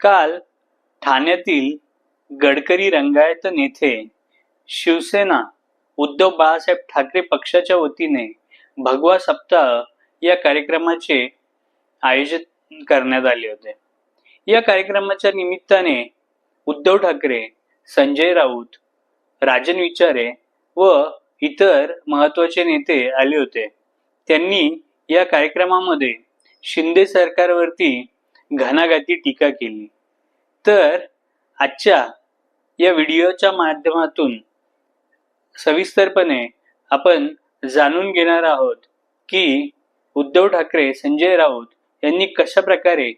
काल ठाण्यातील गडकरी रंगायत येथे शिवसेना उद्धव बाळासाहेब ठाकरे पक्षाच्या वतीने भगवा सप्ताह या कार्यक्रमाचे आयोजन करण्यात आले होते. या कार्यक्रमाच्या निमित्ताने उद्धव ठाकरे संजय राऊत राजन विचारे व इतर महत्त्वाचे नेते आले होते. त्यांनी या कार्यक्रमामध्ये शिंदे सरकारवरती घणाघाती टीका केली. तर आजच्या या व्हिडिओच्या माध्यमातून सविस्तरपणे आपण जाणून घेणार आहोत की उद्धव ठाकरे संजय राऊत यांनी कशा प्रकारे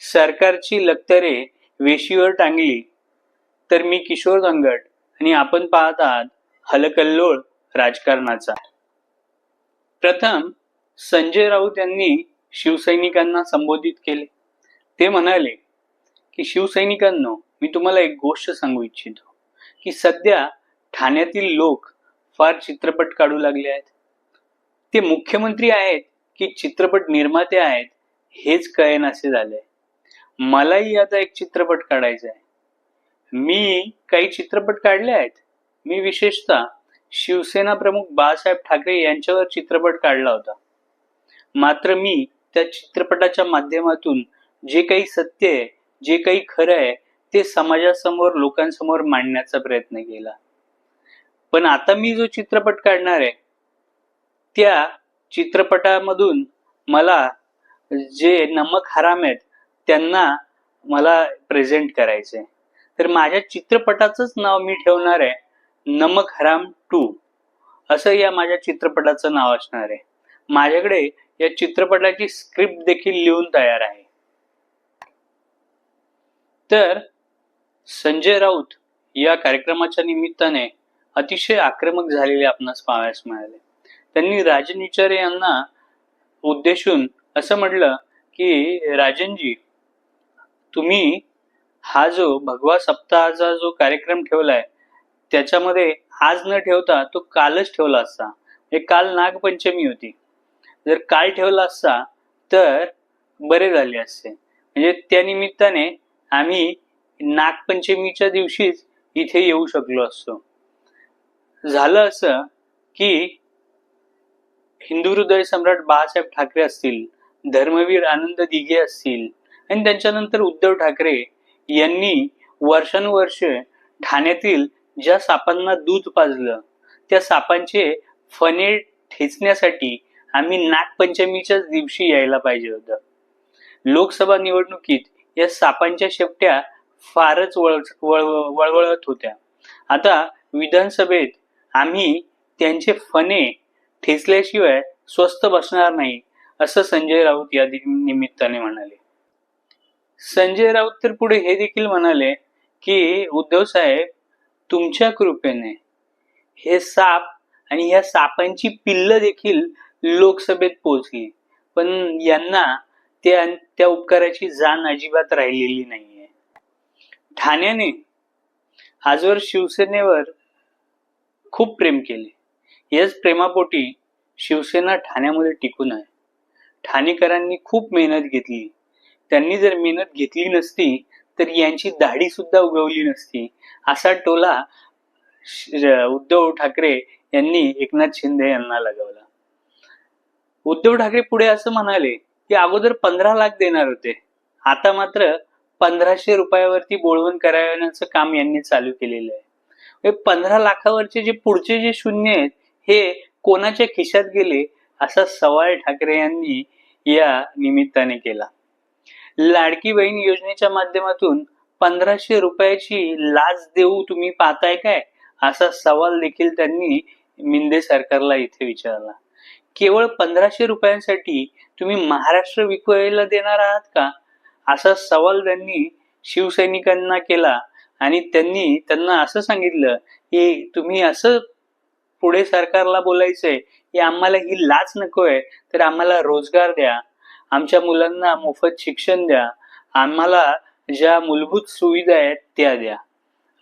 सरकारची लक्तरे वेशीवर टांगली. तर मी किशोर गंगट आणि आपण पाहत आहात हलकल्लोळ राजकारणाचा. प्रथम संजय राऊत यांनी शिवसैनिकांना संबोधित केले. ते म्हणाले की शिवसैनिकांनो मी तुम्हाला एक गोष्ट सांगू इच्छितो की सध्या ठाण्यातील लोक फार चित्रपट काढू लागले आहेत. ते मुख्यमंत्री आहेत की चित्रपट निर्माते आहेत हेच कळेनासे झाले मलाही आता एक चित्रपट काढायचा आहे. मी काही चित्रपट काढले आहेत. मी विशेषतः शिवसेना प्रमुख बाळासाहेब ठाकरे यांच्यावर चित्रपट काढला होता. मात्र मी त्या चित्रपटाच्या माध्यमातून जे काही सत्य आहे जे काही खरं आहे ते समाजासमोर लोकांसमोर मांडण्याचा प्रयत्न केला. पण आता मी जो चित्रपट काढणार आहे त्या चित्रपटामधून मला जे नमक हराम आहेत त्यांना मला प्रेझेंट करायचे तर माझ्या चित्रपटाचंच नाव मी ठेवणार आहे नमक हराम टू. असं या माझ्या चित्रपटाचं नाव असणार आहे. माझ्याकडे या चित्रपटाची स्क्रिप्ट देखील लिहून तयार आहे. तर संजय राऊत या कार्यक्रमाच्या निमित्ताने अतिशय आक्रमक झालेले आपणास पाहावयास मिळाले. त्यांनी राजन विचारे यांना उद्देशून असं म्हटलं की राजनजी तुम्ही हा जो भगवा सप्ताहाचा जो कार्यक्रम ठेवलाय त्याच्यामध्ये आज न ठेवता तो कालच ठेवला असता. हे काल नागपंचमी होती. जर काल ठेवला असता तर बरे झाले असते. म्हणजे त्या निमित्ताने आम्ही नागपंचमीच्या दिवशीच इथे येऊ शकलो असतो. झालं असं की हिंदू हृदय सम्राट बाळासाहेब ठाकरे असतील धर्मवीर आनंद दिघे असतील आणि त्यांच्यानंतर उद्धव ठाकरे यांनी वर्षानुवर्ष ठाण्यातील ज्या सापांना दूध पाजलं त्या सापांचे फणे ठेचण्यासाठी आम्ही नागपंचमीच्याच दिवशी यायला पाहिजे होतं. लोकसभा निवडणुकीत या सापांच्या शेपट्या फारच वळ वळवळत होत्या. आता विधानसभेत आम्ही त्यांचे फणे ठेचल्याशिवाय स्वस्त बसणार नाही असं संजय राऊत या निमित्ताने म्हणाले. संजय राऊत तर पुढे हे देखील म्हणाले की उद्धव साहेब तुमच्या कृपेने हे साप आणि या सापांची पिल्ल देखील लोकसभेत पोहोचली. पण यांना त्या त्या उपकाराची जाण अजिबात राहिलेली नाहीये. ठाण्याने आजवर शिवसेनेवर खूप प्रेम केले. याच प्रेमापोटी शिवसेना ठाण्यामध्ये टिकून आहे. ठाणेकरांनी खूप मेहनत घेतली. त्यांनी जर मेहनत घेतली नसती तर यांची दाढी सुद्धा उगवली नसती असा टोला उद्धव ठाकरे यांनी एकनाथ शिंदे यांना लगावला. उद्धव ठाकरे पुढे असं म्हणाले की अगोदर पंधरा लाख देणार होते. आता मात्र पंधराशे रुपयावरती बोळवण करावण्याचं काम यांनी चालू केलेलं आहे. पंधरा लाखावरचे जे पुढचे जे शून्य आहेत हे कोणाच्या खिशात गेले असा सवाल ठाकरे यांनी या निमित्ताने केला. लाडकी बहीण योजनेच्या माध्यमातून पंधराशे रुपयाची लाच देऊ तुम्ही पाहताय काय? असा सवाल देखील त्यांनी मिंदे सरकारला इथे विचारला. केवळ पंधराशे रुपयांसाठी तुम्ही महाराष्ट्र विकायला देणार आहात का? असा सवाल त्यांनी शिवसैनिकांना केला आणि त्यांनी त्यांना असं सांगितलं की तुम्ही असं पुढे सरकारला बोलायचंय की आम्हाला ही लाच नकोय तर आम्हाला रोजगार द्या आमच्या मुलांना मोफत शिक्षण द्या आम्हाला ज्या मूलभूत सुविधा आहेत त्या द्या.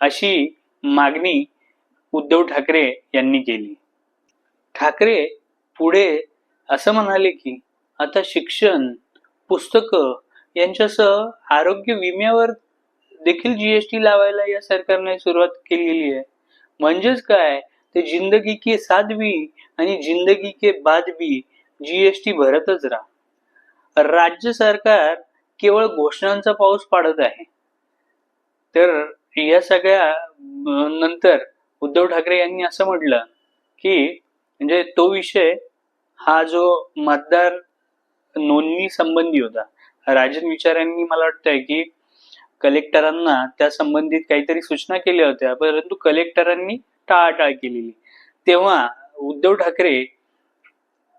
अशी मागणी उद्धव ठाकरे यांनी केली. ठाकरे पुढे असं म्हणाले की आता शिक्षण पुस्तकं यांच्यासह आरोग्य विम्यावर देखील जीएसटी लावायला या सरकारने सुरुवात केलेली आहे. म्हणजेच काय? ते जिंदगी के साथ भी आणि जिंदगी के बाद भी जीएसटी भरतच राहा. राज्य सरकार केवळ घोषणांचा पाऊस पाडत आहे. तर या सगळ्या नंतर उद्धव ठाकरे यांनी असं म्हटलं की म्हणजे तो विषय हा जो मतदार नोंदणी संबंधी होता राजन विचारांनी मला वाटतंय की कलेक्टरांना त्या संबंधित काहीतरी सूचना केल्या होत्या परंतु कलेक्टरांनी टाळाटाळ केलेली. तेव्हा उद्धव ठाकरे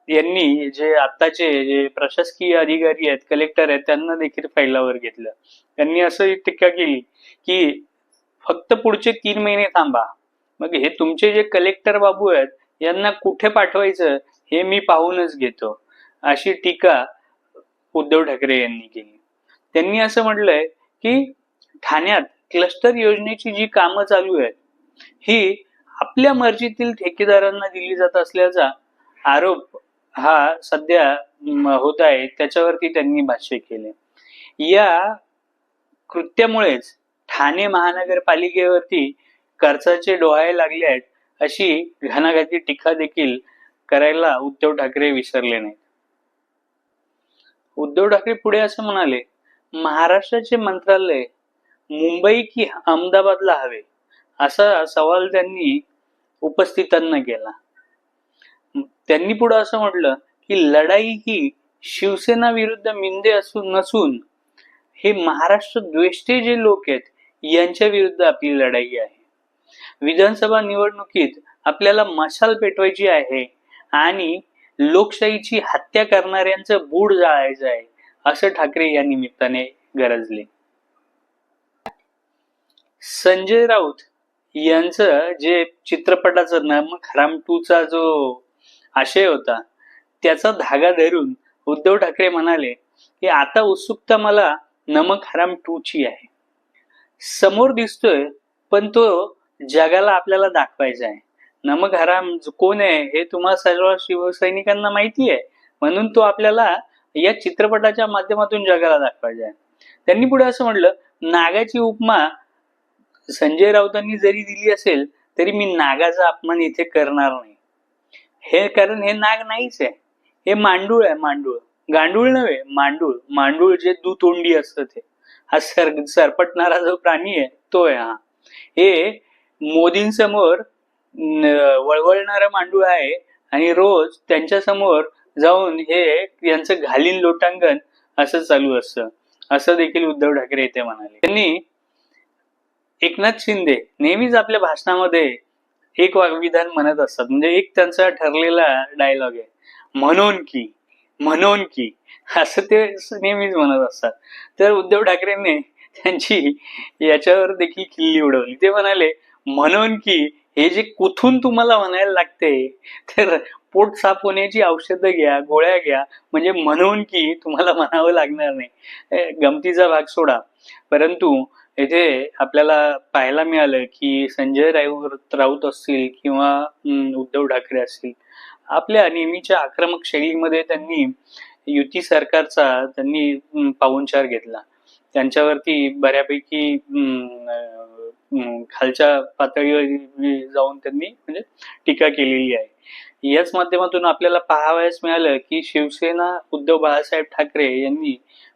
यांनी जे आताचे जे प्रशासकीय अधिकारी आहेत कलेक्टर आहेत त्यांना देखील फायलावर घेतलं. त्यांनी असं टीका केली की फक्त पुढचे तीन महिने थांबा. मग हे तुमचे जे कलेक्टर बाबू आहेत यांना कुठे पाठवायचं? हे मी पाहूनच घेतो. अशी टीका उद्धव ठाकरे यांनी केली. त्यांनी असं म्हटलंय की ठाण्यात क्लस्टर योजनेची जी कामं चालू आहेत ही आपल्या मर्जीतील ठेकेदारांना दिली जात असल्याचा आरोप हा सध्या होत आहे त्याच्यावरती त्यांनी भाष्य केले. या कृत्यामुळेच ठाणे महानगरपालिकेवरती खर्चाचे डोहाळे लागले आहेत अशी घणाघाती टीका देखील करायला उद्धव ठाकरे विसरले नाहीत. उद्धव ठाकरे पुढे असं म्हणाले महाराष्ट्राचे मंत्रालय मुंबई की अहमदाबादला हवे? असा सवाल त्यांनी उपस्थितांना केला. त्यांनी पुढे असं म्हटलं की लढाई ही शिवसेना विरुद्ध मिंदे असून नसून हे महाराष्ट्र द्वेष्टे जे लोक आहेत यांच्या विरुद्ध आपली लढाई आहे. विधानसभा निवडणुकीत आपल्याला मशाल पेटवायची आहे आणि लोकशाहीची हत्या करणाऱ्यांचं बूड जाळायचं आहे असं ठाकरे या निमित्ताने गरजले. संजय राऊत यांचं जे चित्रपटाचं नाम हराम टूचा जो आशय होता त्याचा धागा धरून उद्धव ठाकरे म्हणाले की आता उत्सुकता मला नमक हराम टू ची आहे. समोर दिसतोय पण तो जगाला आपल्याला दाखवायचा आहे. नमक हराम कोण आहे हे तुम्हा सर्व शिवसैनिकांना माहिती आहे. म्हणून तो आपल्याला या चित्रपटाच्या माध्यमातून जगाला दाखवायचा आहे. त्यांनी पुढे असं म्हटलं नागाची उपमा संजय राऊतांनी जरी दिली असेल तरी मी नागाचा अपमान इथे करणार नाही. हे कारण हे नाग नाहीच आहे. हे मांडूळ आहे मांडूळ. गांडूळ नव्हे मांडूळ. मांडूळ जे दुतोंडी असतं ते. हा सर सरपटणारा जो प्राणी आहे तो आहे हा. हे मोदींसमोर वळवळणारा मांडूळ आहे आणि रोज त्यांच्यासमोर जाऊन हे यांचं घालीन लोटांगण असं चालू असतं. असं देखील उद्धव ठाकरे इथे म्हणाले. त्यांनी एकनाथ शिंदे नेहमीच आपल्या भाषणामध्ये एक वाग्विधान म्हणत असतात. म्हणजे एक त्यांचा ठरलेला डायलॉग आहे. म्हणून की म्हणून की असं ते नेहमीच म्हणत असतात. तर उद्धव ठाकरेंनी त्यांची याच्यावर देखील खिल्ली उडवली. ते म्हणाले म्हणून की हे जे कुठून तुम्हाला म्हणायला लागते तर पोट साफ होण्याची औषधं घ्या गोळ्या घ्या म्हणजे म्हणून की तुम्हाला म्हणावं लागणार नाही. गमतीचा भाग सोडा. परंतु येथे आपल्याला पाहायला मिळालं की संजय राऊत राऊत असतील किंवा उद्धव ठाकरे असतील आपल्या नेहमीच्या आक्रमक शैलीमध्ये त्यांनी युती सरकारचा त्यांनी पाहुणचार घेतला. त्यांच्यावरती बऱ्यापैकी खालच्या पातळीवर जाऊन त्यांनी म्हणजे टीका केलेली आहे. याच माध्यमातून आपल्याला पाहावयास मिळालं की शिवसेना उद्धव बाळासाहेब ठाकरे यांनी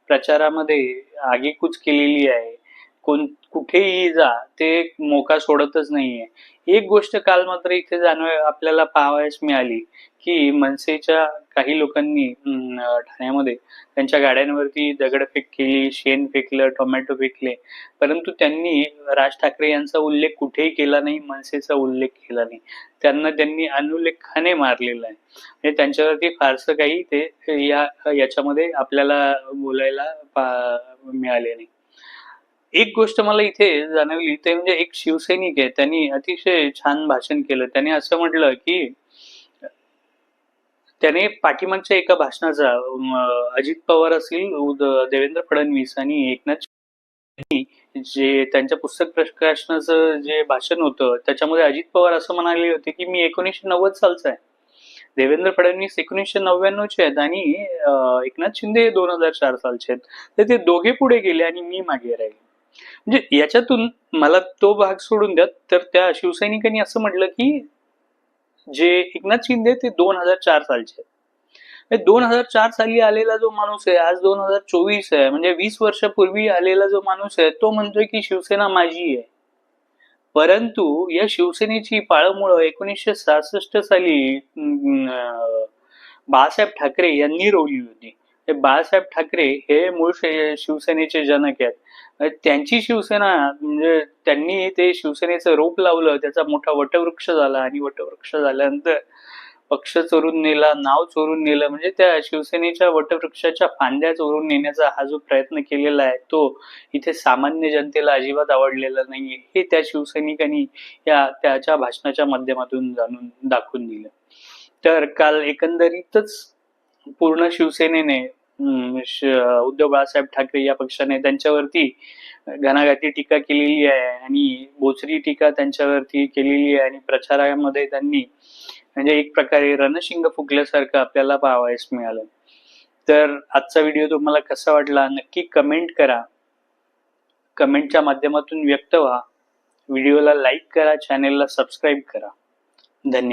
प्रचारामध्ये आगेकूच केलेली आहे. कोण कुठेही जा ते मोका सोडतच नाहीये. एक गोष्ट काल मात्र इथे जाणव आपल्याला पाहावयास मिळाली की मनसेच्या काही लोकांनी ठाण्यामध्ये त्यांच्या गाड्यांवरती दगडफेक केली शेण फेकलं टोमॅटो फेकले. परंतु त्यांनी राज ठाकरे यांचा उल्लेख कुठेही केला नाही मनसेचा उल्लेख केला नाही. त्यांना त्यांनी अनुल्लेखाने मारलेला आहे. म्हणजे त्यांच्यावरती फारसं काही ते या याच्यामध्ये आपल्याला बोलायला मिळाले नाही. एक गोष्ट मला इथे जाणवली ते म्हणजे एक शिवसैनिक आहे त्यांनी अतिशय छान भाषण केलं. त्याने असं म्हटलं की त्याने पाठीमागच्या एका भाषणाचा अजित पवार असतील देवेंद्र फडणवीस आणि एकनाथ जे त्यांच्या पुस्तक प्रकाशनाचं जे भाषण होतं त्याच्यामध्ये अजित पवार असं म्हणाले होते की मी एकोणीसशे नव्वद सालचा आहे. देवेंद्र फडणवीस एकोणीसशे नव्याण्णवचे आहेत आणि एकनाथ शिंदे दोन हजार चार सालचे आहेत. तर ते दोघे पुढे गेले आणि मी मागे राहिले. म्हणजे याच्यातून मला तो भाग सोडून द्या. तर त्या शिवसैनिकांनी असं म्हटलं की जे एकनाथ शिंदे ते दोन हजार चार सालचे दोन हजार चार साली आलेला जो माणूस आहे आज दोन हजार चोवीस आहे म्हणजे वीस वर्षापूर्वी आलेला जो माणूस आहे तो म्हणतोय की शिवसेना माझी आहे. परंतु या शिवसेनेची पाळमुळं एकोणीसशे सहासष्ट साली बाळासाहेब ठाकरे यांनी रोवली होती. ते बाळासाहेब ठाकरे हे मूळ शिवसेनेचे जनक आहेत. त्यांची शिवसेना म्हणजे त्यांनी ते शिवसेनेचं रोप लावलं त्याचा मोठा वटवृक्ष झाला आणि वटवृक्ष झाल्यानंतर पक्ष चोरून नेला नाव चोरून नेलं म्हणजे त्या शिवसेनेच्या वटवृक्षाच्या फांद्या चोरून नेण्याचा हा जो प्रयत्न केलेला आहे तो इथे सामान्य जनतेला अजिबात आवडलेला नाहीये. हे त्या शिवसैनिकांनी या त्याच्या भाषणाच्या माध्यमातून जाणून दाखवून दिलं. तर काल एकंदरीतच पूर्ण शिवसेनेने उद्धव बाळासाहेब ठाकरे या पक्षाने त्यांच्यावरती घणाघाती टीका केलेली आहे आणि बोचरी टीका त्यांच्यावरती केलेली आहे आणि प्रचारामध्ये त्यांनी म्हणजे एक प्रकारे रणशिंग फुकल्यासारखं आपल्याला पाहावयास मिळालं. तर आजचा व्हिडिओ तुम्हाला कसा वाटला नक्की कमेंट करा. कमेंटच्या माध्यमातून व्यक्त व्हा. व्हिडिओला लाईक करा चॅनेलला सबस्क्राईब करा. धन्यवाद.